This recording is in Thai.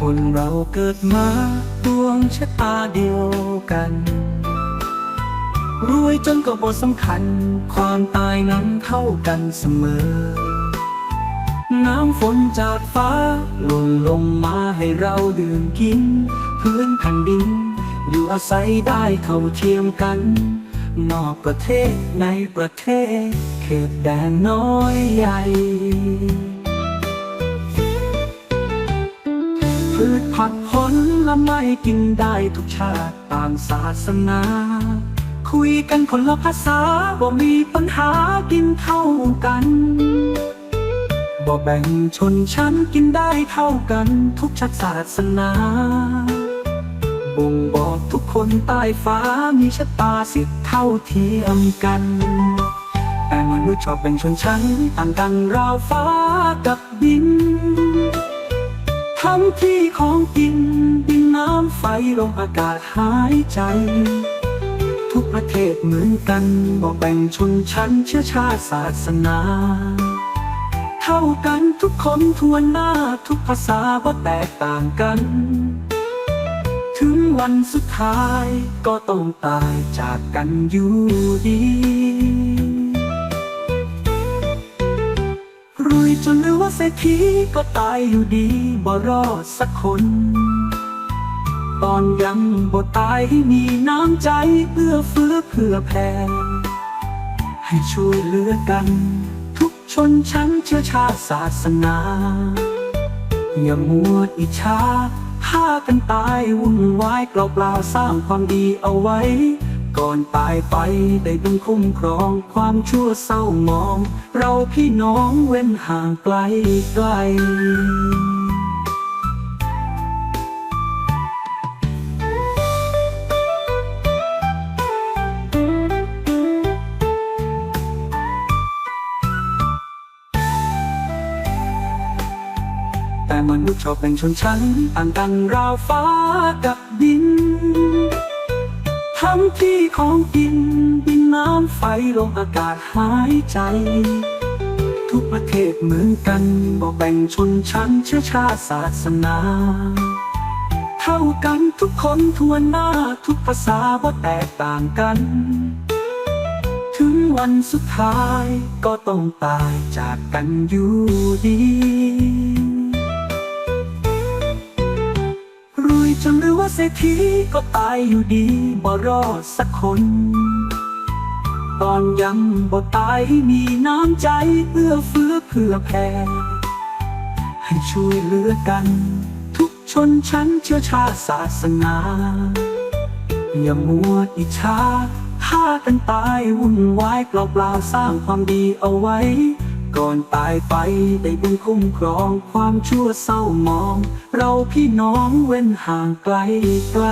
คนเราเกิดมาดวงชะตาเดียวกัน รวยจนก็บทสำคัญ ความตายนั้นเท่ากันเสมอ น้ำฝนจากฟ้าหล่นลงมาให้เราดื่มกิน พื้นแผ่นดิน อยู่อาศัยได้เท่าเทียมกัน นอกประเทศในประเทศ เขตแดนน้อยใหญ่ พืชผักผลละไม้กินได้ทุกชาติต่างศาสนา คุยกันคนละภาษาบ่มีปัญหากินเท่ากันบ่แบ่งชนชั้นกินได้เท่ากันทุกชาติศาสนาบ่งบอกทุกคนใต้ฟ้ามีชะตาสิทธิเท่าเทียมกันแต่มนุษย์ชอบแบ่งชนชั้นต่างกันราวฟ้ากับดิน ทำที่ของกินดินน้ำไฟลมอากาศหายใจ ทุกประเทศเหมือนกันบอกแบ่งชนชั้นเชื้อชาติศาสนา เท่ากันทุกคนทวนหน้าทุกภาษาก็แตกต่างกัน ถึงวันสุดท้ายก็ต้องตายจากกันอยู่ดี จนลือว่าเศรษฐีก็ตายอยู่ดีบ่รอดสักคน ตอนยังบ่ตายให้มีน้ำใจเพื่อเฟื้อเพื่อแผ่ให้ช่วยเหลือกัน ทุกชนชั้นเชื้อชาติศาสนา อย่ามัวอิจฉาฆ่ากันตายวุ่นวายเปล่าๆสร้างความดีเอาไว้ ก่อนตายไปได้บุญคุ้มครองความชั่วเศร้ามอง เราพี่น้องเว้นห่างไกลไกลแต่มนุษย์ชอบแบ่งชนชั้นต่างกันราวฟ้ากับดิน ทำที่ของกินดินน้ำไฟลมอากาศหายใจ ทุกประเทศเหมือนกันบอกแบ่งชนชั้นเชื้อชาติศาสนา เท่ากันทุกคนทวนหน้าทุกภาษาว่าแตกต่างกัน ถึงวันสุดท้ายก็ต้องตายจากกันอยู่ดี เศรษฐีก็ตายอยู่ดีบ่รอดสักคน ตอนยังบ่ตายมีน้ำใจเอื้อเฟื้อเพื่อแผ่ให้ช่วยเหลือกัน ทุกชนชั้นเชื้อชาติศาสนา อย่ามัวอิจฉาฆ่ากันตายวุ่นวายเปล่าๆสร้างความดีเอาไว้ ก่อนตายไปได้บุญคุ้มครองความชั่วเศร้ามอง เราพี่น้องเว้นห่างไกลไกล